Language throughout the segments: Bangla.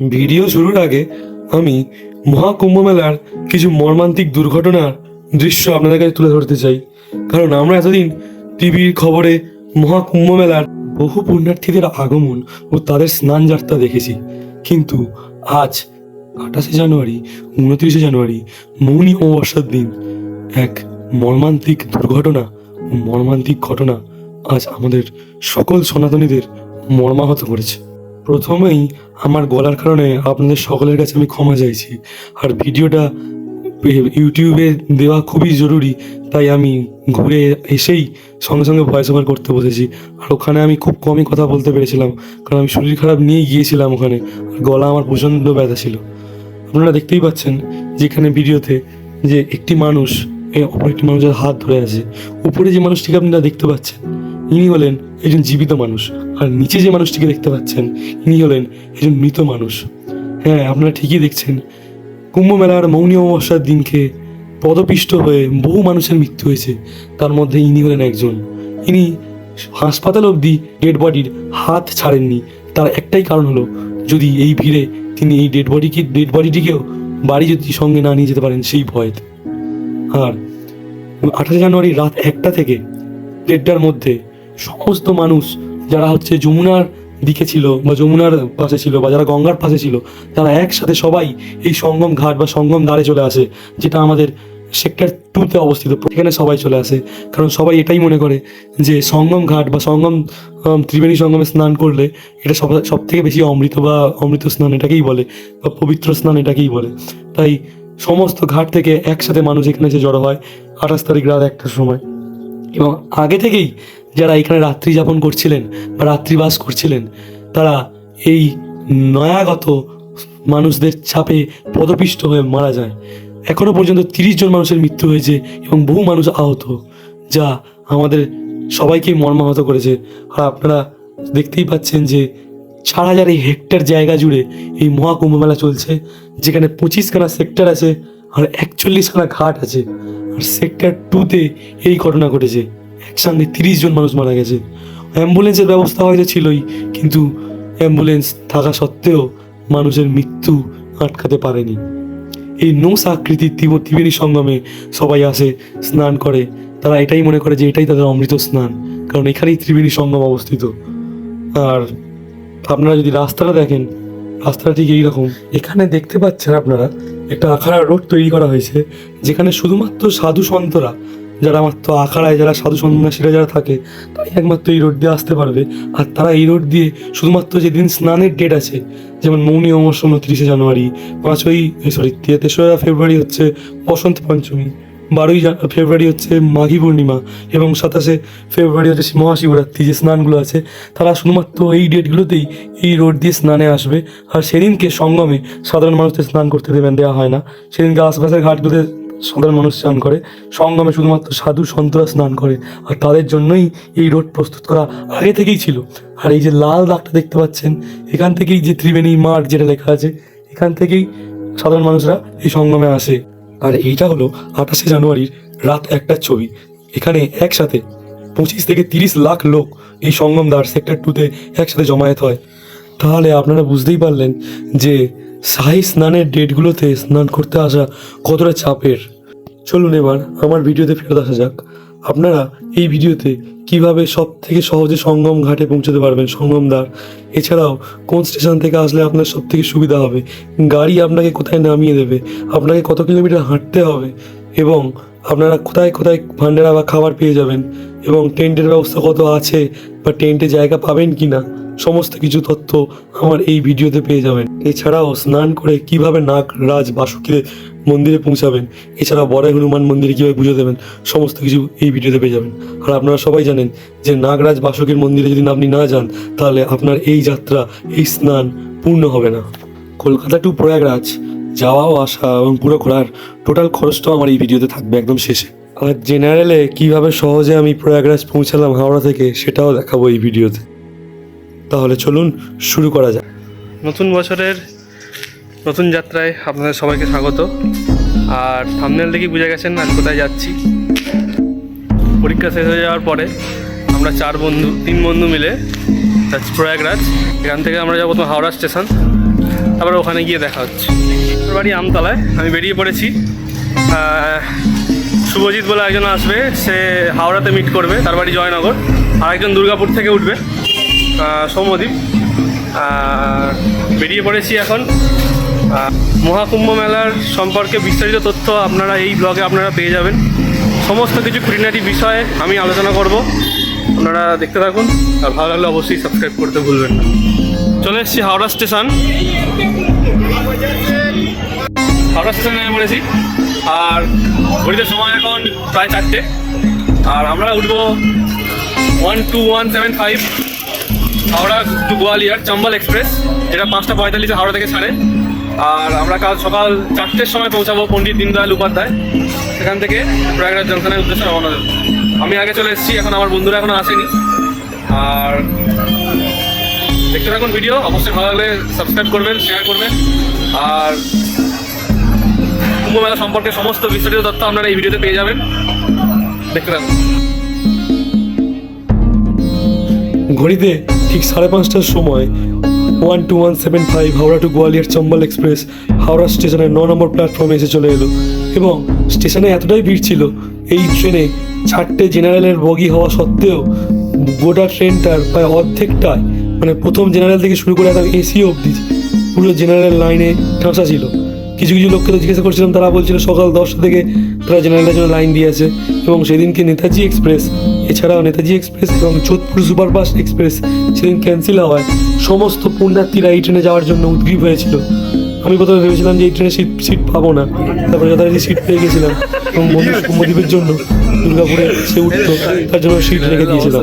ভিডিও শুরুর আগে আমি মহাকুম্ভ মেলার কিছু মর্মান্তিক দুর্ঘটনার দৃশ্য আপনাদের কাছে তুলে ধরতে চাই। কারণ আমরা এতদিন টিভির খবরে মহাকুম্ভ মেলার বহু পুণ্যার্থীদের আগমন ও তাদের স্নান যাত্রা দেখেছি। কিন্তু আজ আঠাশে জানুয়ারি, উনত্রিশে জানুয়ারি, মৌনী অমাবস্যার দিন। এক মর্মান্তিক দুর্ঘটনা মর্মান্তিক ঘটনা আজ আমাদের সকল সনাতনীদের মর্মাহত করেছে। প্রথমেই আমার গলার কারণে আপনাদের সকলের কাছে আমি ক্ষমা চাইছি। আর ভিডিওটা ইউটিউবে দেওয়া খুবই জরুরি, তাই আমি ঘুরে এসেই সঙ্গে সঙ্গে ভয়েস ওভার করতে বসেছি। আর ওখানে আমি খুব কমই কথা বলতে পেরেছিলাম, কারণ আমি শরীর খারাপ নিয়েই গিয়েছিলাম ওখানে, আর গলা আমার প্রচণ্ড ব্যথা ছিল। আপনারা দেখতেই পাচ্ছেন যেখানে ভিডিওতে যে একটি মানুষ অপর একটি মানুষের হাত ধরে আছে। উপরে যে মানুষটিকে আপনারা দেখতে পাচ্ছেন ইনি হলেন একজন জীবিত মানুষ। আর নিচে যে মানুষটিকে দেখতে পাচ্ছেন, ইনি হলেন একজন মৃত মানুষ। হ্যাঁ আপনারা ঠিকই দেখছেন। কুম্ভ মেলার মৌনী অমাবস্যার দিনকে পদপিষ্ট হয়ে বহু মানুষের মৃত্যু হয়েছে। তার মধ্যে ইনি হলেন একজন। ইনি হাসপাতাল অবধি ডেড বডির হাত ছাড়েননি। তার একটাই কারণ হলো, যদি এই ভিড়ে তিনি এই ডেড বডিকে ডেড বডিটিকেও বাড়ি যদি সঙ্গে না নিয়ে যেতে পারেন, সেই ভয়েতে আর আঠাশে জানুয়ারি রাত একটা থেকে দেড়টার মধ্যে সমস্ত মানুষ যারা হচ্ছে যমুনার দিকে ছিল বা যমুনার পাশে ছিল বা যারা গঙ্গার পাশে ছিল, তারা একসাথে সবাই এই সঙ্গম ঘাট বা সঙ্গম দ্বারে চলে আসে, যেটা আমাদের সেক্টর টুতে অবস্থিত। এখানে সবাই চলে আসে। কারণ সবাই এটাই মনে করে যে সঙ্গম ঘাট বা সঙ্গম ত্রিবেণী সঙ্গমে স্নান করলে এটা সব সব থেকে বেশি অমৃত বা অমৃত স্নান এটাকেই বলে, বা পবিত্র স্নান এটাকেই বলে। তাই সমস্ত ঘাট থেকে একসাথে মানুষ এখানে এসে জড়ো হয় আঠাশ তারিখ রাত একটার সময়। এবং আগে থেকেই যারা এখানে রাত্রি যাপন করছিলেন বা রাত্রিবাস করছিলেন, তারা এই নয়াগত মানুষদের চাপে পদপিষ্ট হয়ে মারা যায়। এখনও পর্যন্ত তিরিশ জন মানুষের মৃত্যু হয়েছে এবং বহু মানুষ আহত, যা আমাদের সবাইকে মর্মাহত করেছে। আর আপনারা দেখতেই পাচ্ছেন যে চার হাজার এই হেক্টর জায়গা জুড়ে এই মহাকুম্ভ মেলা চলছে, যেখানে পঁচিশখানা সেক্টর আছে আর একচল্লিশখানা ঘাট আছে। আর সেক্টর টুতে এই ঘটনা ঘটেছে। একসঙ্গে তিরিশ জন মানুষ মারা গেছে। অ্যাম্বুলেন্সের ব্যবস্থা হয়তো ছিলই, কিন্তু অ্যাম্বুলেন্স থাকা সত্ত্বেও মানুষের মৃত্যু আটকাতে পারেনি। এই নৌস আকৃতির ত্রিব- ত্রিবেণী সঙ্গমে সবাই আসে, স্নান করে। তারা এটাই মনে করে যে এটাই তাদের অমৃত স্নান, কারণ এখানেই ত্রিবেণী সঙ্গম অবস্থিত। আর আপনারা যদি রাস্তাটা দেখেন, রাস্তাটা ঠিক এইরকম। এখানে দেখতে পাচ্ছেন আপনারা, একটা আখাড়া রোড তৈরি করা হয়েছে, যেখানে শুধুমাত্র সাধু সন্তরা যারা মাত্র আখাড়ায় যারা সাধু সন্ন্যাসীরা যারা থাকে তাই একমাত্র এই রোড দিয়ে আসতে পারবে। আর তারা এই রোড দিয়ে শুধুমাত্র যেদিন স্নানের ডেট আছে, যেমন মৌনী অমাবস্যা উনত্রিশে জানুয়ারি, পাঁচই সরি তেসরা ফেব্রুয়ারি হচ্ছে বসন্ত পঞ্চমী, বারোই ফেব্রুয়ারি হচ্ছে মাঘী পূর্ণিমা এবং সাতাশে ফেব্রুয়ারি হচ্ছে মহাশিবরাত্রি যে স্নানগুলো আছে, তারা শুধুমাত্র এই ডেটগুলোতেই এই রোড দিয়ে স্নানে আসবে। আর সেদিনকে সঙ্গমে সাধারণ মানুষদের স্নান করতে দেবেন দেওয়া হয় না। সেদিনকে আশপাশের ঘাটগুলোতে সাধারণ মানুষ স্নান করে, সঙ্গমে শুধুমাত্র সাধু সন্তরা স্নান করে, আর তাদের জন্যই এই রোড প্রস্তুত করা আগে থেকেই ছিল। আর এই যে লাল দাগটা দেখতে পাচ্ছেন, এখান থেকেই যে ত্রিবেণী মাঠ যেটা লেখা আছে, এখান থেকেই সাধারণ মানুষরা এই সঙ্গমে আসে। আর এইটা হলো আঠাশে জানুয়ারির রাত একটার ছবি। এখানে একসাথে পঁচিশ থেকে তিরিশ লাখ লোক এই সঙ্গম দ্বার সেক্টর টুতে একসাথে জমায়েত হয়। তাহলে আপনারা বুঝতেই পারলেন যে শাহী স্নানের ডেটগুলোতে স্নান করতে আসা কতটা চাপের। চলুন এবার আমার ভিডিওতে ফেরত আসা যাক। আপনারা এই ভিডিওতে কীভাবে সব থেকে সহজে সঙ্গম ঘাটে পৌঁছতে পারবেন সঙ্গম দ্বার এছাড়াও কোন স্টেশন থেকে আসলে আপনার সব থেকে সুবিধা হবে? গাড়ি আপনাকে কোথায় নামিয়ে দেবে? আপনাকে কত কিলোমিটার হাঁটতে হবে? এবং আপনারা কোথায় কোথায় ভান্ডারা বা খাবার পেয়ে যাবেন? এবং টেন্টের ব্যবস্থা কত আছে? বা টেন্টে জায়গা পাবেন কি না সমস্ত কিছু তথ্য আমার এই ভিডিওতে পেয়ে যাবেন। এছাড়াও স্নান করে কীভাবে নাগ রাজ বাসুকিরে মন্দিরে পৌঁছাবেন এছাড়া বড় হনুমান মন্দিরে কীভাবে পুজো দেবেন, সমস্ত কিছু এই ভিডিওতে পেয়ে যাবেন। আর আপনারা সবাই জানেন যে নাগরাজ বাসকের মন্দিরে যদি আপনি না যান, তাহলে আপনার এই যাত্রা, এই স্নান পূর্ণ হবে না। কলকাতা টু প্রয়াগরাজ যাওয়া ও আসা এবং পুরো ঘোরার টোটাল খরচটাও আমার এই ভিডিওতে থাকবে একদম শেষে। আর জেনারেলে কীভাবে সহজে আমি প্রয়াগরাজ পৌঁছালাম হাওড়া থেকে, সেটাও দেখাবো এই ভিডিওতে। তাহলে চলুন শুরু করা যাক। নতুন বছরের নতুন যাত্রায় আপনাদের সবাইকে স্বাগত। আর থামনেল দেখে বুঝে গেছেন আজ কোথায় যাচ্ছি। পরীক্ষা শেষ হয়ে যাওয়ার পরে আমরা চার বন্ধু, তিন বন্ধু মিলে প্রয়াগরাজ এখান থেকে আমরা যাব প্রথম হাওড়া স্টেশন। তারপরে ওখানে গিয়ে দেখা হচ্ছে। বাড়ি আমতলায়। আমি বেরিয়ে পড়েছি। শুভজিৎ বলে একজন আসবে। সে হাওড়াতে মিট করবে। তার বাড়ি জয়নগর। আর একজন দুর্গাপুর থেকে উঠবে। আর বেরিয়ে পড়েছি এখন। মহাকুম্ভ মেলার সম্পর্কে বিস্তারিত তথ্য আপনারা এই ব্লগে আপনারা পেয়ে যাবেন। সমস্ত কিছু খুঁটিনাটি বিষয়ে আমি আলোচনা করব। আপনারা দেখতে থাকুন। আর ভালো লাগলে অবশ্যই সাবস্ক্রাইব করতে ভুলবেন না। চলে এসেছি হাওড়া স্টেশন। হাওড়া স্টেশনে নেমে পড়েছি। আর ঘড়িতে সময় এখন প্রায় চারটে। আর আমরা উঠবো one two one seven five Howrah to Gwalior, Chambal express, যেটা পাঁচটা পঁয়তাল্লিশে হাওড়া থেকে ছাড়ে। আর আমরা কাল সকাল চারটের সময় পৌঁছাবো পণ্ডিত দীনদয়াল উপাধ্যায়। সেখান থেকে প্রয়াগরাজ জংশনের উদ্দেশ্যে রওনা দেবো। আমি আগে চলে এসেছি, এখন আমার বন্ধুরা এখনও আসেনি। আর দেখতে থাকুন ভিডিও, অবশ্যই ভালো লাগলে সাবস্ক্রাইব করবেন শেয়ার করবেন। আর কুম্ভ মেলা সম্পর্কে সমস্ত বিস্তারিত তথ্য আপনারা এই ভিডিওতে পেয়ে যাবেন। দেখতে থাকুন। ঘড়িতে ঠিক সাড়ে পাঁচটার সময় one two one seven five Howrah to Gwalior Chambal express Howrah স্টেশনের ন নম্বর প্ল্যাটফর্মে এসে চলে এলো। এবং স্টেশনে এতটাই ভিড় ছিল, এই ট্রেনে চারটে জেনারেলের বগি হওয়া সত্ত্বেও গোটা ট্রেনটার প্রায় অর্ধেকটায় মানে প্রথম জেনারেল থেকে শুরু করে একদম এসি অবধি পুরো জেনারেল লাইনে ঠাঁসা ছিল। কিছু কিছু লোককে তো জিজ্ঞাসা করছিলাম, তারা বলছিল সকাল দশটা থেকে তারা জেনারেলের জন্য লাইন দিয়েছে। এবং সেদিনকে নেতাজি এক্সপ্রেস এছাড়াও নেতাজি এক্সপ্রেস এবং যোধপুর সুপারফাস্ট এক্সপ্রেস সেদিন ক্যান্সেল হওয়ায় সমস্ত পুণ্যার্থীরা এই ট্রেনে যাওয়ার জন্য উদ্গ্রীব হয়েছিল। আমি প্রথমে ভেবেছিলাম যে এই ট্রেনে সিট সিট পাবো না। তারপরে যথারীতি সিট পেয়ে গেছিলাম এবং বন্ধু কুম্ভদ্বীপের জন্য দুর্গাপুরে সে উঠতো তার জন্য সিট রেখে দিয়েছিলাম।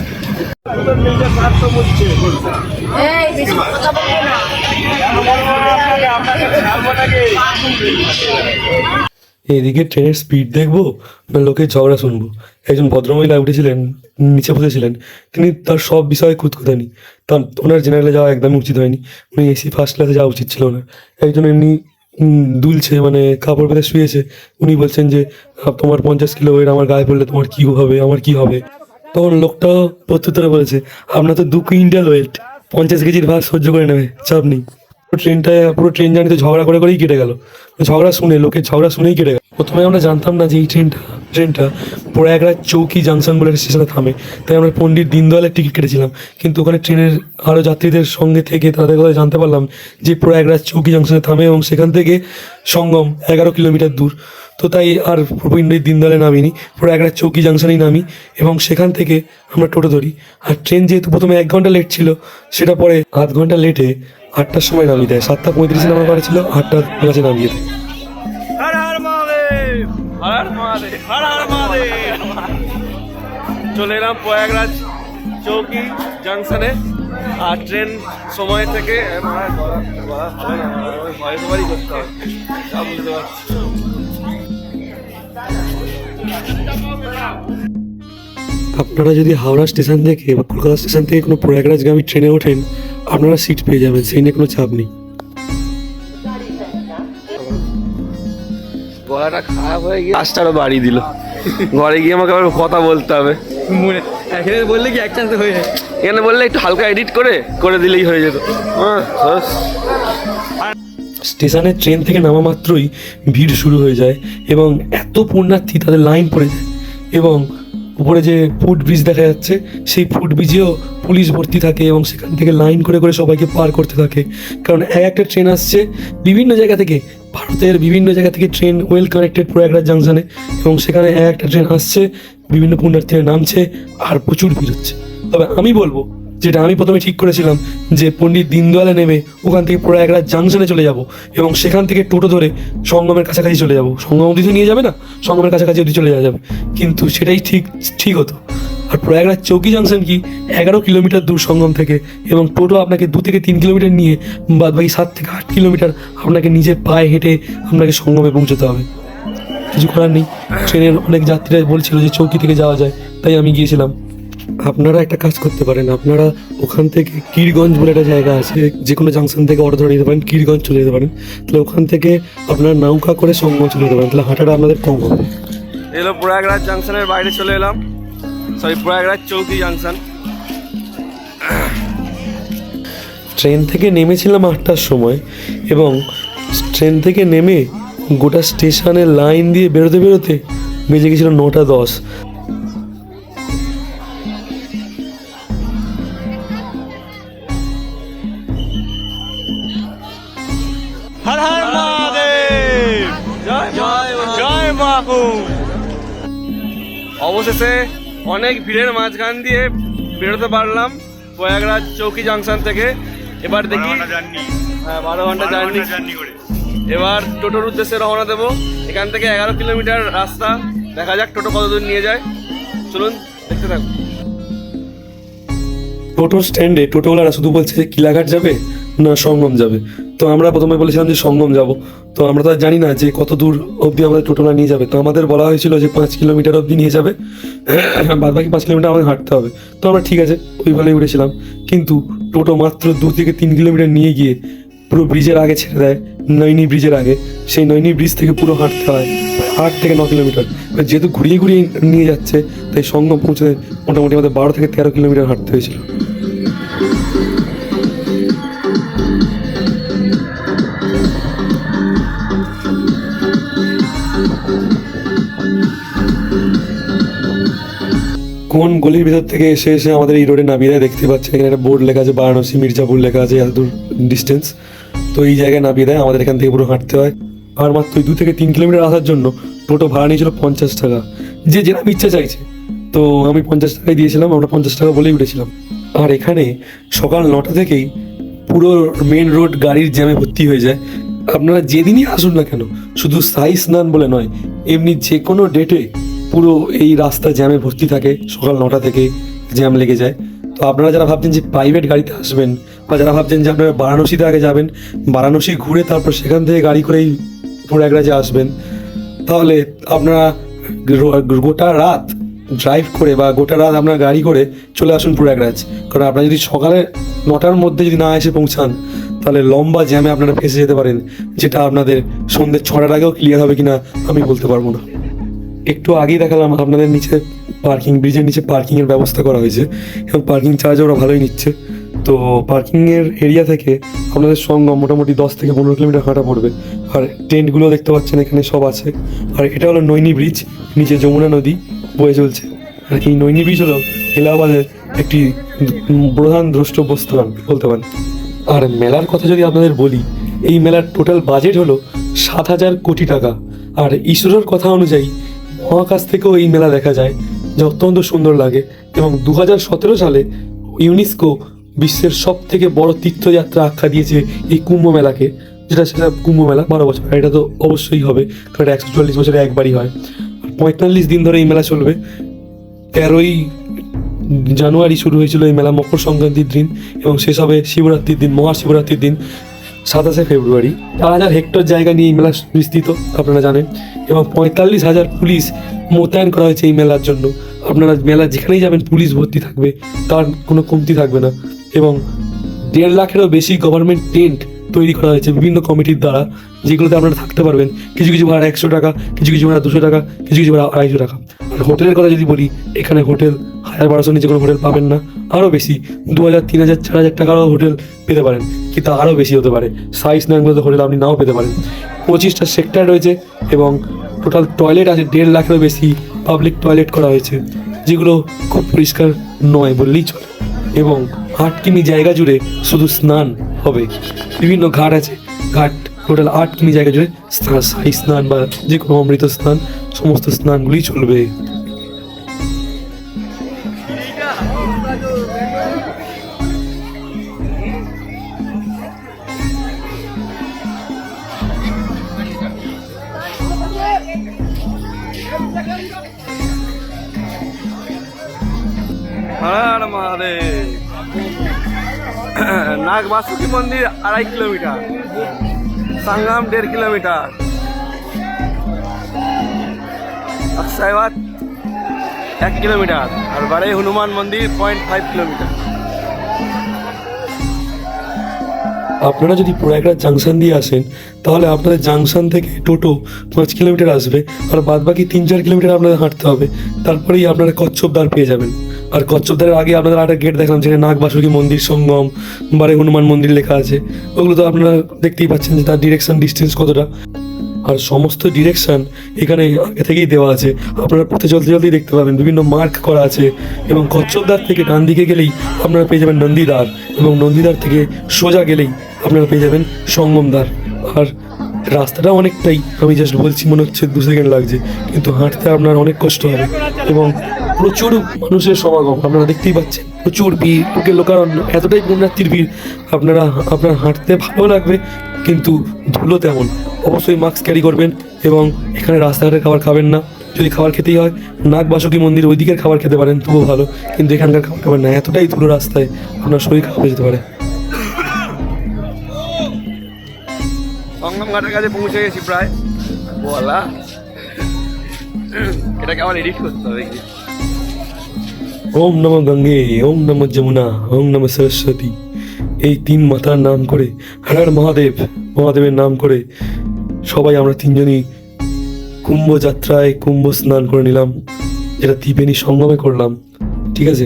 এদিকে ট্রেনের স্পিড দেখব? না, লোকের ঝগড়া শুনব। একজন ভদ্রমহিলা উঠেছিলেন, নিচে বসেছিলেন। তিনি তার সব বিষয়ে কুতকুতানি তার ওনার জেনারেলে যাওয়া একদমই উচিত হয়নি। উনি এসি ফার্স্ট ক্লাসে যাওয়া উচিত ছিল না একজন এমনি দুলছে মানে কাপড় পেতে শুয়েছে। উনি বলছেন যে তোমার পঞ্চাশ কিলো ওয়েট আমার গায়ে পড়লে তোমার কি হবে? আমার কি হবে? তখন লোকটাও প্রত্যুত্তরে বলেছে আপনার তো দু কুইন্টাল ওয়েট পঞ্চাশ কেজির ভাত সহ্য করে নেবে, চাপ নেই। পুরো ট্রেনটায় পুরো ট্রেন জার্নিতে ঝগড়া করে করেই কেটে গেল। ঝগড়া শুনে লোকের ঝগড়া শুনেই কেটে গেল। প্রথমে আমরা জানতাম না যে এই ট্রেনটা ট্রেনটা প্রয়াগরাজ চৌকি জাংশন বলে একটা স্টেশনে থামে। তাই আমরা পণ্ডিত দীনদয়ালের টিকিট কেটেছিলাম। কিন্তু ওখানে ট্রেনের আরও যাত্রীদের সঙ্গে থেকে তাদের কথা জানতে পারলাম যে প্রয়াগরাজ চৌকি জাংশনে থামে এবং সেখান থেকে সঙ্গম এগারো কিলোমিটার দূর। তো তাই আর পণ্ডিত দীনদয়ালে নামিনি প্রয়াগরাজ চৌকি জাংশনেই নামি এবং সেখান থেকে আমরা টোটো ধরি আর ট্রেন যেহেতু প্রথমে এক ঘণ্টা লেট ছিল সেটা পরে আধ ঘণ্টা লেটে আটটার সময় নামিয়ে দেয় সাতটা পঁয়ত্রিশে নামার কথা ছিল আটটার কাছে নামিয়ে দেয় চলে এলাম প্রয়াগরাজ চৌকি জাংশনে আর ট্রেন সময় থেকে ওভারই করতে হবে বুঝতে পারছি আপনারা যদি হাওড়া স্টেশন থেকে বা কলকাতা স্টেশন থেকে কোনো প্রয়াগরাজগামী ট্রেনে ওঠেন আপনারা সিট পেয়ে যাবেন সেই নিয়ে কোনো চাপ নেই। গলাটা খারাপ হয়ে গিয়ে কাজটারও বাড়ি দিল। ঘরে গিয়ে আমাকে আবার কথা বলতে হবে। এখানে বললে কি এক চান্সে হয়ে যায়? এখানে বললে একটু হালকা এডিট করে করে দিলেই হয়ে যেত। হ্যাঁ। ব্যাস। স্টেশনে ট্রেন থেকে নামা মাত্রই ভিড় শুরু হয়ে যায় এবং এত পুণ্যার্থী তাদের লাইন পড়ে যায় এবং উপরে যে ফুট ব্রিজ দেখা যাচ্ছে, সেই ফুট ব্রিজেও পুলিশ ভর্তি থাকে এবং সেখান থেকে লাইন করে করে সবাইকে পার করতে থাকে কারণ এক একটা ট্রেন আসছে বিভিন্ন জায়গা থেকে ভারতের বিভিন্ন জায়গা থেকে ট্রেন ওয়েল কানেক্টেড প্রয়াগরাজ জাংশনে এবং সেখানে এক একটা ট্রেন আসছে, বিভিন্ন পুণ্যার্থীরা নামছে আর প্রচুর ভিড় হচ্ছে তবে আমি বলব যেটা আমি প্রথমে ঠিক করেছিলাম যে পণ্ডিত দীনদয়ালে নেমে ওখান থেকে প্রয়াগরাজ জাংশনে চলে যাব এবং সেখান থেকে টোটো ধরে সঙ্গমের কাছাকাছি চলে যাব। সঙ্গম অবধি নিয়ে যাবে না? সঙ্গমের কাছাকাছি অবধি চলে যাওয়া যাবে। কিন্তু সেটাই ঠিক ঠিক হতো। আর প্রয়াগরাজ চৌকি জাংশন কি? এগারো কিলোমিটার দূর সঙ্গম থেকে এবং টোটো আপনাকে দু থেকে তিন কিলোমিটার নিয়ে বাদ বাকি সাত থেকে আট কিলোমিটার আপনাকে নিজের পায়ে হেঁটে আপনাকে সঙ্গমে পৌঁছতে হবে। কিছু করার নেই। ট্রেনের অনেক যাত্রীরা বলছিল যে চৌকি থেকে যাওয়া যায়, তাই আমি গিয়েছিলাম। আপনারা একটা কাজ করতে পারেন। আপনারা ওখান থেকে কিরগঞ্জ বলে একটা জায়গা আছে যে কোনো জাংশন থেকে অটো ধরে নিতে পারেন কিরগঞ্জ চলে যেতে পারেন। তাহলে ওখান থেকে আপনার নৌকা করে সঙ্গম চলে যেতে পারেন। তাহলে হাঁটাটা আপনাদের কম হবে। এলো প্রয়াগরাজ জাংশনের বাইরে চলে এলাম। সরি প্রয়াগরাজ চৌকি জাংশন ট্রেন থেকে নেমেছিলাম আটটার সময় এবং ট্রেন থেকে নেমে গোটা স্টেশনের লাইন দিয়ে বেরোতে বেরোতে বেজে গেছিল নটা দশ। অবশেষে অনেক ভিড়ের মাঝখান দিয়ে বেরোতে পারলাম প্রয়াগরাজ চৌকি জাংশন থেকে। এবার দেখি হ্যাঁ বারো ঘণ্টা জার্নি। এবার টোটোর উদ্দেশ্যে রওনা দেবো। এখান থেকে এগারো কিলোমিটার রাস্তা। দেখা যাক টোটো কতদূর নিয়ে যায়। চলুন দেখতে থাকুন। টোটো স্ট্যান্ডে টোটোওয়ালারা শুধু বলছে যে কিলাঘাট যাবে না সঙ্গম যাবে? তো আমরা প্রথমে বলেছিলাম যে সঙ্গম যাব। তো আমরা তো জানি না যে কত দূর অবধি আমাদের টোটোলা নিয়ে যাবে। তো আমাদের বলা হয়েছিল যে পাঁচ কিলোমিটার অবধি নিয়ে যাবে। বাদ বাকি পাঁচ কিলোমিটার আমাদের হাঁটতে হবে। তো আমরা ঠিক আছে, ওই বলেই উঠেছিলাম। কিন্তু টোটো মাত্র দু থেকে তিন কিলোমিটার নিয়ে গিয়ে পুরো ব্রিজের আগে ছেড়ে দেয়, নৈনি ব্রিজের আগে। সেই নৈনি ব্রিজ থেকে পুরো হাঁটতে হয়, আট থেকে ন কিলোমিটার। যেহেতু ঘুরিয়ে ঘুরিয়ে নিয়ে যাচ্ছে, তাই সঙ্গম পৌঁছে মোটামুটি আমাদের বারো থেকে তেরো কিলোমিটার হাঁটতে হয়েছিল। কোন গলির ভিতর থেকে এসে এসে আমাদের এই রোডে নামিয়ে দেয়? দেখতে পাচ্ছেন এখানে একটা বোর্ড লেখা আছে, বারাণসী মির্জাপুর লেখা আছে এত দূর ডিস্টেন্স তো এই জায়গায় নামিয়ে দেয়, আমাদের এখান থেকে পুরো হাঁটতে হয়। আর মাত্র দু থেকে তিন কিলোমিটার আসার জন্য টোটো ভাড়া নিয়েছিল পঞ্চাশ টাকা। যে যেরকম ইচ্ছা চাইছে। তো আমি পঞ্চাশ টাকায় দিয়েছিলাম, আমরা পঞ্চাশ টাকা বলেই উঠেছিলাম। আর এখানে সকাল নটা থেকেই পুরো মেন রোড গাড়ির জ্যামে ভর্তি হয়ে যায়। আপনারা যেদিনই আসুন না কেন, শুধু সাই স্নান বলে নয়, এমনি যে কোনো ডেটে পুরো এই রাস্তা জ্যামে ভর্তি থাকে, সকাল নটা থেকে জ্যাম লেগে যায়। তো আপনারা যারা ভাবছেন যে প্রাইভেট গাড়িতে আসবেন বা যারা ভাবছেন যে আপনারা বারাণসীতে আগে যাবেন, বারাণসী ঘুরে তারপর সেখান থেকে গাড়ি করেই প্রয়াগরাজে আসবেন, তাহলে আপনারা গোটা রাত ড্রাইভ করে বা গোটা রাত আপনার গাড়ি করে চলে আসুন প্রয়াগরাজ। কারণ আপনারা যদি সকালে নটার মধ্যে যদি না এসে পৌঁছান, তাহলে লম্বা জ্যামে আপনারা ফেসে যেতে পারেন, যেটা আপনাদের সন্ধ্যে ছটার আগেও ক্লিয়ার হবে কিনা আমি বলতে পারব না। একটু আগেই দেখালাম, আপনাদের নিচে পার্কিং ব্রিজের নিচে পার্কিংয়ের ব্যবস্থা করা হয়েছে। এবং পার্কিং চার্জ ওরা ভালোই নিচ্ছে। তো পার্কিংয়ের এরিয়া থেকে আপনাদের সঙ্গে মোটামুটি দশ থেকে পনেরো কিলোমিটার হাঁটা পড়বে। আর টেন্টগুলো দেখতে পাচ্ছেন, এখানে সব আছে। আর এটা হলো নৈনি ব্রিজ নিচে যমুনা নদী বয়ে চলছে। আর এই নৈনি ব্রিজ হলো এলাহাবাদের একটি প্রধান দ্রষ্টব্য স্থান বলতে পারেন। আর মেলার কথা যদি আপনাদের বলি, এই মেলার টোটাল বাজেট হলো সাত হাজার কোটি টাকা। আর ইসরোর কথা অনুযায়ী মহাকাশ থেকেও এই মেলা দেখা যায়, যা অত্যন্ত সুন্দর লাগে এবং দু হাজার সতেরো সালে ইউনেস্কো বিশ্বের সব থেকে বড় তীর্থযাত্রা আখ্যা দিয়েছে এই কুম্ভ মেলাকে, যেটা সেটা কুম্ভ মেলা বারো বছর এটা তো অবশ্যই হবে, কারণ একশো চল্লিশ বছরে একবারই হয়। পঁয়তাল্লিশ দিন ধরে এই মেলা চলবে। তেরোই জানুয়ারি শুরু হয়েছিল এই মেলা মকর সংক্রান্তির দিন এবং শেষ হবে শিবরাত্রির দিন, মহাশিবরাত্রির দিন। সাতাশে ফেব্রুয়ারি। চার হাজার হেক্টর জায়গা নিয়ে এই মেলা বিস্তৃত, আপনারা জানেন। এবং পঁয়তাল্লিশ হাজার পুলিশ মোতায়েন করা হয়েছে এই মেলার জন্য। আপনারা মেলা যেখানেই যাবেন, পুলিশ ভর্তি থাকবে, তার কোনো কমতি থাকবে না। এবং দেড় লাখেরও বেশি গভর্নমেন্ট টেন্ট তৈরি করা হয়েছে বিভিন্ন কমিটির দ্বারা, যেগুলোতে আপনারা থাকতে পারবেন। কিছু কিছু ভাড়া একশো টাকা, কিছু কিছু ভাড়া দুশো টাকা, কিছু কিছু ভাড়া আড়াইশো টাকা। হোটেলের কথা যদি বলি, এখানে হোটেল হাজার বারোশো নিচে কোনো হোটেল পাবেন না। আরও বেশি দু হাজার তিন হাজার চার হাজার টাকারও হোটেল পেতে পারেন। কিন্তু আরও বেশি হতে পারে। সাইজ নামগুলোতে হোটেল আপনি নাও পেতে পারেন। পঁচিশটা সেক্টর রয়েছে এবং টোটাল টয়লেট আছে, দেড় লাখেরও বেশি পাবলিক টয়লেট করা হয়েছে, যেগুলো খুব পরিষ্কার নয় বললেই চলে। এবং আট কিমি জায়গা জুড়ে শুধু স্নান হবে। বিভিন্ন ঘাট আছে। ঘাট টোটাল আট কিমি জায়গা জুড়ে স্নান সাই স্নান বা যে কোনো অমৃত স্নান, সমস্ত স্নানগুলি চলবে। হর মহাদেব। নাগ বাসুকি মন্দির আড়াই কিলোমিটার সাঙ্গাম দেড় কিলোমিটার। অক্ষয়বাদ এক কিলোমিটার, আর বারে হনুমান মন্দির পয়েন্ট ফাইভ কিলোমিটার। আপনারা যদি প্রয়াগরাজ জাংশন দিয়ে আসেন, তাহলে আপনাদের জাংশন থেকে টোটো পাঁচ কিলোমিটার আসবে, আর বাদ বাকি তিন চার কিলোমিটার আপনাদের হাঁটতে হবে। তারপরেই আপনারা কচ্ছপদ্বার পেয়ে যাবেন। আর কচ্ছপদ্বারের আগে আপনাদের একটা গেট দেখলাম, যেখানে নাগ বাসুকি মন্দির, সঙ্গম, বারে হনুমান মন্দির লেখা আছে। ওগুলো তো আপনারা দেখতেই পাচ্ছেন যে তার ডিরেকশন ডিস্টেন্স কতটা। আর সমস্ত ডিরেকশন এখানে আগে থেকেই দেওয়া আছে। আপনারা পথে চলতে চলতেই দেখতে পাবেন, বিভিন্ন মার্ক করা আছে। এবং কচ্ছপদার থেকে ডান দিকে গেলেই আপনারা পেয়ে যাবেন নন্দীদার এবং নন্দীদার থেকে সোজা গেলেই আপনারা পেয়ে যাবেন সঙ্গমদার আর রাস্তাটা অনেকটাই, আমি জাস্ট বলছি, মনে হচ্ছে দু সেকেন্ড লাগছে, কিন্তু হাঁটতে আপনার অনেক কষ্ট হবে। এবং প্রচুর মানুষের সমাগম, আপনারা দেখতেই পাচ্ছেন, প্রচুর ভিড়, লোকের লোকারণ্য, এতটাই পুণ্যার্থীর ভিড়, আপনারা, আপনার হাঁটতে ভালো লাগবে, কিন্তু ধুলো তেমন। অবশ্যই মাস্ক ক্যারি করবেন এবং এখানে রাস্তাঘাটের খাবার খাবেন না। যদি খাবার খেতেই হয়, নাগ বাসুকি মন্দির ওই দিকের খাবার খেতে পারেন, তবুও ভালো। কিন্তু এখানকার খাবার খাবেন না, এতটাই ধুলো রাস্তায় আপনার শরীর হয়ে যেতে পারে। ঘাটের কাছে পৌঁছে গেছি প্রায়। বলা। এটাকে আবার এডিট করতে হবে কি? ওম নম গঙ্গে, ওম নম যমুনা, ওম নম সরস্বতী। এই তিন মাতার নাম করে হর মহাদেব, মহাদেবের নাম করে সবাই আমরা তিনজনই কুম্ভ যাত্রায় কুম্ভ স্নান করে নিলাম, যেটা ত্রিবেণী সঙ্গমে করলাম, ঠিক আছে?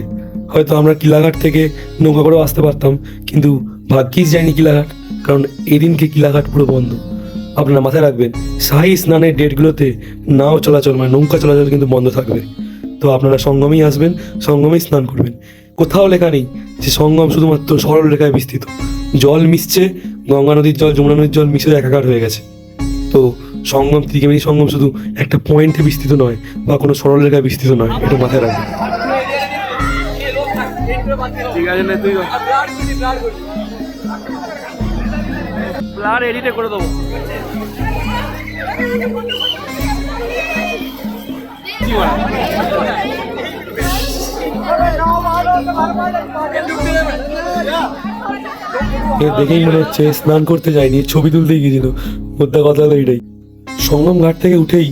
হয়তো আমরা কিলাঘাট থেকে নৌকা করেও আসতে পারতাম, কিন্তু ভাগ্যিস যায়নি কিলাঘাট, কারণ এদিনকে কিলাঘাট পুরো বন্ধ। আপনারা মাথায় রাখবেন শাহী স্নানের ডেটগুলোতে নাও চলাচল মানে নৌকা চলাচল কিন্তু বন্ধ থাকবে। তো আপনারা সঙ্গমেই আসবেন সঙ্গমেই স্নান করবেন। কোথাও লেখা নেই যে সঙ্গম শুধুমাত্র সরল রেখায় বিস্তৃত। জল মিশছে গঙ্গা নদীর জল যমুনা নদীর জল মিশে একাকার হয়ে গেছে। তো সঙ্গম ত্রিকেমিনী সঙ্গম শুধু একটা পয়েন্টে বিস্তৃত নয় বা কোনো সরল রেখায় বিস্তৃত নয় এটা মাথায় রাখবেন। ঠিক আছে না তুই ব্লার এডিটে করে দেবো। এ দেখেই মনে হচ্ছে স্নান করতে যায়নি ছবি তুলতেই গিয়েছিল। মোদ্দা কথা হলো এটাই। সঙ্গম ঘাট থেকে উঠেই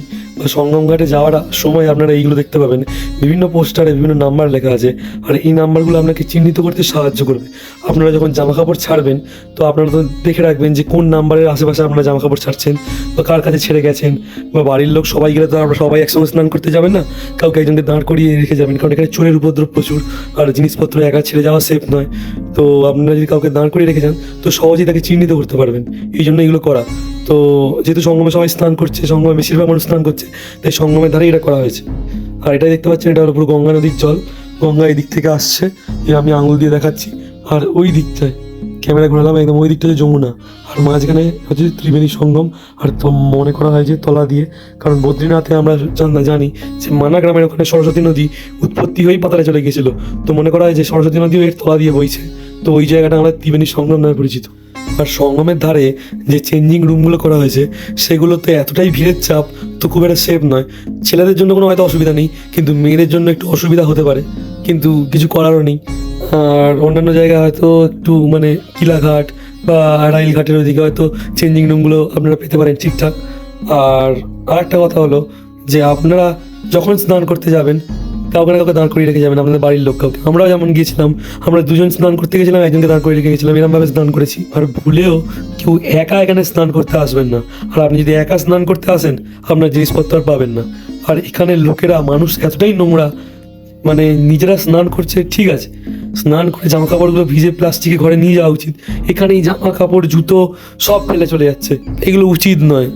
সঙ্গম ঘাটে যাওয়ার সময় আপনারা এইগুলো দেখতে পাবেন। বিভিন্ন পোস্টারে বিভিন্ন নাম্বার লেখা আছে। আর এই নাম্বারগুলো আপনাকে চিহ্নিত করতে সাহায্য করবে। আপনারা যখন জামা কাপড় ছাড়বেন, তো আপনারা তো দেখে রাখবেন যে কোন নাম্বারের আশেপাশে আপনারা জামা কাপড় ছাড়ছেন বা কার কাছে ছেড়ে গেছেন বা বাড়ির লোক সবাই গেলে তো আমরা সবাই একসঙ্গে স্নান করতে যাবেন না? কাউকে একজনকে দাঁড় করিয়ে রেখে যাবেন। কারণ এখানে চোরের উপদ্রব প্রচুর। আর জিনিসপত্র একা ছেড়ে যাওয়া সেফ নয়। তো আপনারা যদি কাউকে দাঁড় করিয়ে রেখে যান, তো সহজেই তাকে চিহ্নিত করতে পারবেন। এই জন্য এগুলো করা। তো যেহেতু সঙ্গমে সবাই স্নান করছে, সঙ্গমে বেশিরভাগ মানুষ স্নান করছে, তাই সঙ্গমের ধারেই এটা করা হয়েছে। আর এটা দেখতে পাচ্ছেন, এটা হলো পুরো গঙ্গা নদীর জল। গঙ্গা এই দিক থেকে আসছে যে আমি আঙুল দিয়ে দেখাচ্ছি। আর ওই দিকটায়, ক্যামেরা ঘোরালাম, একদম ওই দিকটা হচ্ছে যমুনা। আর মাঝখানে হচ্ছে ত্রিবেণী সঙ্গম, আর তো মনে করা হয় যে তলা দিয়ে। কারণ বদ্রীনাথে আমরা জান- জানি যে মানা গ্রামের ওখানে সরস্বতী নদী উৎপত্তি হয়েই পাতালে চলে গেছিল তো মনে করা হয় যে সরস্বতী নদীও এর তলা দিয়ে বইছে। তো ওই জায়গাটা আমরা ত্রিবেণী সঙ্গম নামে পরিচিত। আর সঙ্গমের ধারে যে চেঞ্জিং রুমগুলো করা হয়েছে, সেগুলোতে এতটাই ভিড়ের চাপ, তো খুব একটা সেফ নয়। ছেলেদের জন্য কোনো হয়তো অসুবিধা নেই, কিন্তু মেয়েদের জন্য একটু অসুবিধা হতে পারে, কিন্তু কিছু করারও নেই। আর অন্যান্য জায়গায় হয়তো একটু মানে কিলাঘাট বা রাইলঘাটের ওদিকে হয়তো চেঞ্জিং রুমগুলো আপনারা পেতে পারেন ঠিকঠাক। আর আরেকটা কথা হলো যে আপনারা যখন স্নান করতে যাবেন কাউকে না কাউকে দাঁড় করিয়ে রেখে যাবেন, আপনাদের বাড়ির লোক কাউকে। আমরাও যেমন গিয়েছিলাম, আমরা দুজন স্নান করতে গেছিলাম একজনকে দাঁড় করে রেখে গেছিলাম এরমভাবে স্নান করেছি। আর ভুলেও কেউ একা এখানে স্নান করতে আসবেন না। আর আপনি যদি একা স্নান করতে আসেন, আপনার জিনিসপত্র পাবেন না। আর এখানে লোকেরা, মানুষ এতটাই নোংরা মানে নিজেরা স্নান করছে, ঠিক আছে। স্নান করে জামা কাপড়গুলো ভিজে প্লাস্টিকে ঘরে নিয়ে যাওয়া উচিত। এখানেই জামা কাপড় জুতো সব ফেলে চলে যাচ্ছে। এগুলো উচিত নয়।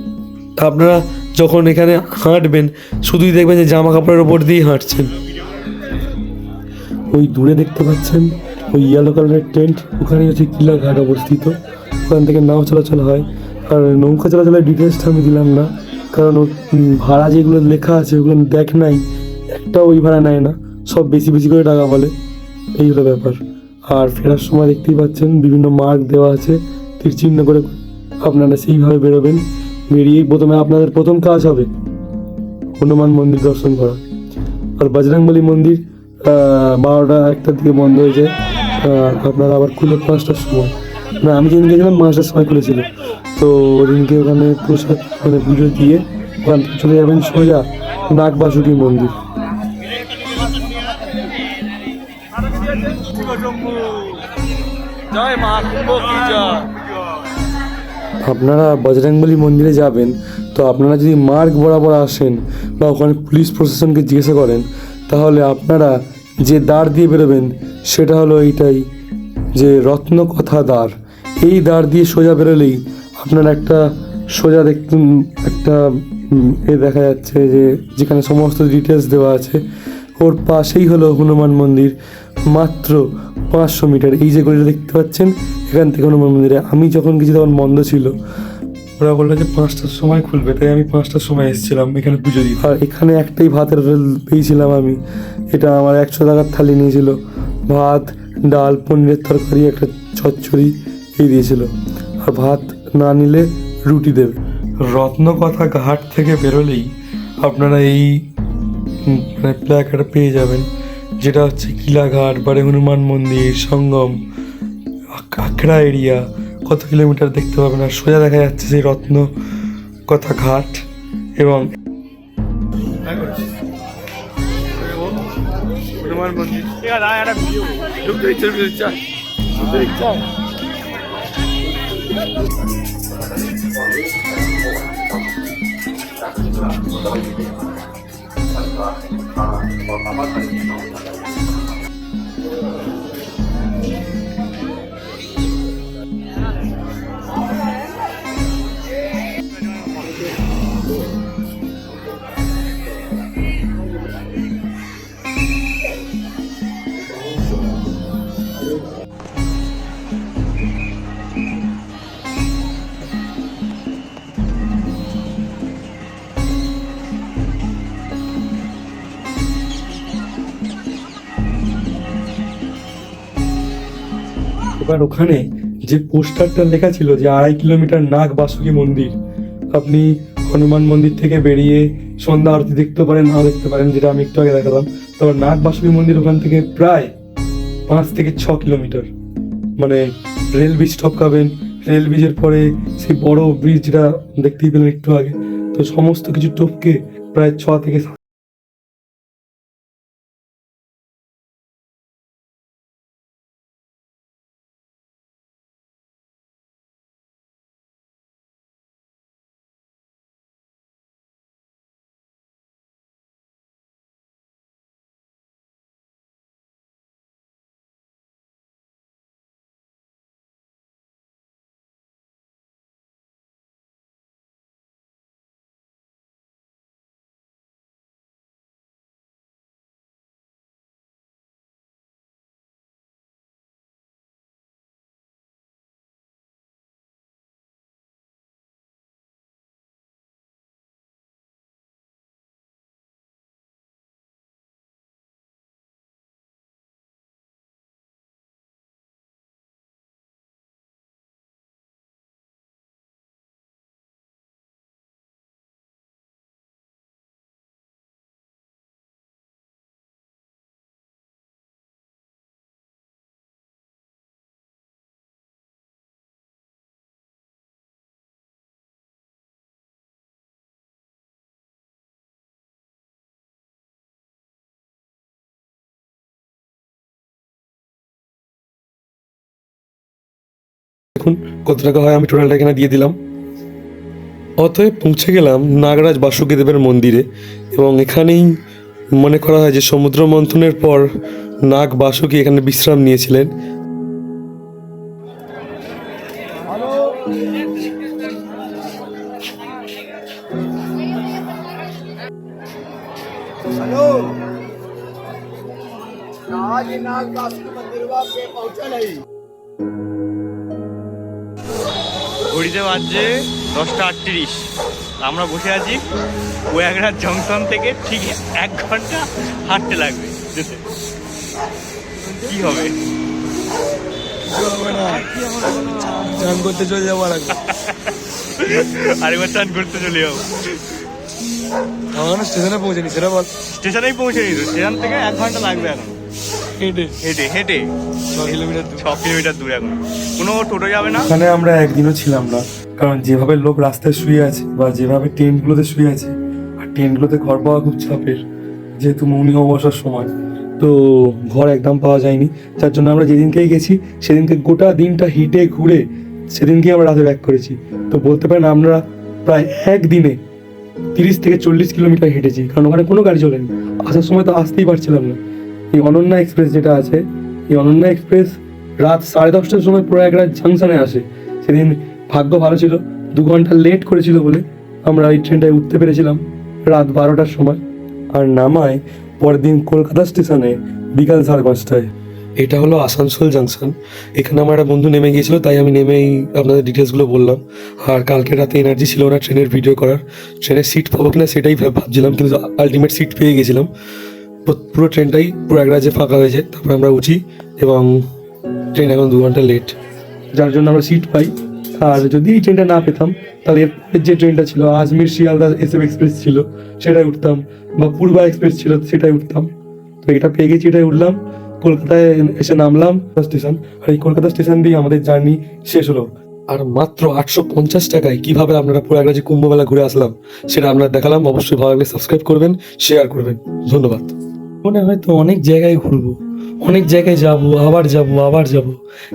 আপনারা যখন এখানে হাঁটবেন, শুধুই দেখবেন যে জামা কাপড়ের ওপর দিয়েই হাঁটছেন। ওই দূরে দেখতে পাচ্ছেন ওই ইয়েলো কালারের টেন্ট ওখানে হচ্ছে কিলা ঘাট অবস্থিত। ওখান থেকে নাও চলাচল হয়। আর নৌকা চলাচলের ডিটেলসটা আমি দিলাম না, কারণ ভাড়া যেগুলো লেখা আছে, ওগুলো দেখ নাই। একটা ওই ভাড়া নেয় না, সব বেশি বেশি করে টাকা বলে। এই হলো ব্যাপার। আর ফেরার সময় দেখতেই পাচ্ছেন, বিভিন্ন মার্ক দেওয়া আছে। তীর চিহ্ন করে আপনারা সেইভাবে বেরোবেন। বেরিয়েই প্রথমে আপনাদের প্রথম কাজ হবে হনুমান মন্দির দর্শন করা। আর বজরংবলী মন্দির বারোটা একটার দিকে বন্ধ হয়ে যায়। আপনার আবার খুলে পাঁচটার সময়। না আমি যেদিন গেছিলাম পাঁচটার সময় খুলেছিল। তো ওদিনকে ওখানে প্রসাদ মানে পুজো দিয়ে ওখান থেকে চলে যাবেন সোজা নাগবাসুকী মন্দির। আপনারা বজরংবলী মন্দিরে যাবেন তো আপনারা যদি মার্গ বরাবর আসেন বা ওখানে পুলিশ প্রশাসনকে জিজ্ঞাসা করেন তাহলে আপনারা যে দ্বার দিয়ে বেরোবেন, সেটা হলো এইটাই যে রত্নকথা দ্বার। এই দ্বার দিয়ে সোজা বেরোলেই আপনার একটা সোজা দেখুন, একটা এ দেখা যাচ্ছে যে যেখানে সমস্ত ডিটেলস দেওয়া আছে। ওর পাশেই হলো হনুমান মন্দির, মাত্র পাঁচশো মিটার। এই যে গলিটা দেখতে পাচ্ছেন, এখান থেকে হনুমান মন্দিরে। আমি যখন গেছি তখন বন্ধ ছিল। ওরা বলল যে পাঁচটার সময় খুলবে তাই আমি পাঁচটার সময় এসেছিলাম এখানে পুজো দিতে। আর এখানে একটাই ভাতের রোল পেয়েছিলাম আমি এটা আমার একশো টাকার থালি নিয়েছিল। ভাত ডাল পনিরের তরকারি একটা চচ্চড়ি এই দিয়েছিল। আর ভাত না নিলে রুটি দেবে। রত্নকথা ঘাট থেকে বেরোলেই আপনারা এই মানে প্ল্যাকার্ড পেয়ে যাবেন যেটা হচ্ছে কিলাঘাট বারে হনুমান মন্দির সঙ্গম আখড়া এরিয়া কত কিলোমিটার দেখতে পাবেন আর সোজা দেখা যাচ্ছে সেই রত্ন কথা ঘাট এবং ঠিক এবার ওখানে যে পোস্টারটা লেখা ছিল যে আড়াই কিলোমিটার নাগ বাসুকি মন্দির, আপনি হনুমান মন্দির থেকে বেরিয়ে সন্ধ্যা আরতি দেখতে পারেন নাও দেখতে পারেন, যেটা আমি একটু আগে দেখালাম। তারপর নাগ বাসুকি মন্দির ওখান থেকে প্রায় পাঁচ থেকে ছ কিলোমিটার। মানে রেল ব্রিজ টপকাবেন রেল ব্রিজের পরে সেই বড় ব্রিজ যেটা দেখতেই পেলেন একটু আগে, তো সমস্ত কিছু টপকে প্রায় ছ থেকে সাত দেখুন কত টাকা হয় আমি টোটালটা এখানে দিয়ে দিলাম। অতএব পৌঁছে গেলাম নাগরাজ বাসুকি দেবের মন্দিরে এবং এখানেই মনে করা হয় যে সমুদ্র মন্থনের পর নাগ বাসুকি এখানে বিশ্রাম নিয়েছিলেন। ঘড়িতে বাজছে দশটা আটত্রিশ। আমরা বসে আছি ওয়াগড়ার জংশন থেকে ঠিক এক ঘণ্টা হাঁটতে লাগবে। যেতে কি হবে? চান করতে চলে যাব আর। আরেকবার চান করতে চলে যাব। আমার স্টেশনে পৌঁছেনি সেটা বল। স্টেশনেই পৌঁছে নি তো স্টেশন থেকে এক ঘণ্টা লাগবে এখন। হেঁটে। হেঁটে হেঁটে? ছ কিলোমিটার ছ কিলোমিটার দূর এখন। কোনো টোটো যাবে না? ওখানে আমরা একদিনও ছিলাম না কারণ যেভাবে লোক রাস্তায় শুয়ে আছে বা যেভাবে শুয়ে আছে আর ঘর পাওয়া খুব চাপের যেহেতু মৌনি অবসর সময়। তো ঘর একদম পাওয়া যায়নি। যার জন্য আমরা যেদিনকেই গেছি সেদিনকে গোটা দিনটা হিটে ঘুরে সেদিনকেই আমরা রাতে ব্যাক করেছি। তো বলতে পারেন আমরা প্রায় একদিনে তিরিশ থেকে চল্লিশ কিলোমিটার হেঁটেছি কারণ ওখানে কোনো গাড়ি চলেনি। আসার সময় তো আসতেই পারছিলাম না। এই অনন্যা এক্সপ্রেস যেটা আছে, এই অনন্যা এক্সপ্রেস রাত সাড়ে দশটার সময় প্রয়াগরাজ জাংশনে আসে। সেদিন ভাগ্য ভালো ছিল, দু ঘণ্টা লেট করেছিল বলে আমরা এই ট্রেনটায় উঠতে পেরেছিলাম রাত বারোটার সময়, আর নামায় পরের দিন কলকাতা স্টেশনে বিকাল সাড়ে পাঁচটায়। এটা হলো আসানসোল জাংশন। এখানে আমার একটা বন্ধু নেমে গিয়েছিল, তাই আমি নেমেই আপনাদের ডিটেলসগুলো বললাম। আর কালকে রাতে এনার্জি ছিল না ট্রেনের ভিডিও করার। ট্রেনের সিট পাবো কিনা সেটাই ভাবছিলাম, কিন্তু আলটিমেট সিট পেয়ে গেছিলাম। পুরো ট্রেনটাই প্রয়াগরাজে ফাঁকা হয়েছে। তারপর আমরা উঠি এবং ট্রেন এখন দু ঘণ্টা লেট যার জন্য আমরা সিট পাই। আর যদি এই ট্রেনটা না পেতাম, তাহলে এরপরের যে ট্রেনটা ছিল, Ajmer Sealdah S F express ছিল সেটাই উঠতাম। বা পূর্বা এক্সপ্রেস ছিল সেটাই উঠতাম। তো এটা পেয়ে গেছি এটাই উঠলাম। কলকাতায় এসে নামলাম স্টেশন আর এই কলকাতা স্টেশন দিয়ে আমাদের জার্নি শেষ হলো। আর মাত্র আটশো পঞ্চাশ টাকায় কীভাবে আপনারা পুরো একটা যে কুম্ভমেলা ঘুরে আসলাম, সেটা আপনারা দেখালাম। অবশ্যই ভালো লাগলে সাবস্ক্রাইব করবেন শেয়ার করবেন। ধন্যবাদ। মনে হয়তো অনেক জায়গায় ঘুরবো, অনেক জায়গায় যাব, আবার যাব আবার যাব,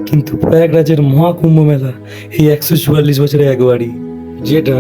কিন্তু প্রয়াগরাজের মহাকুম্ভ মেলা এই একশো চুয়াল্লিশ বছরে একবারই, যেটা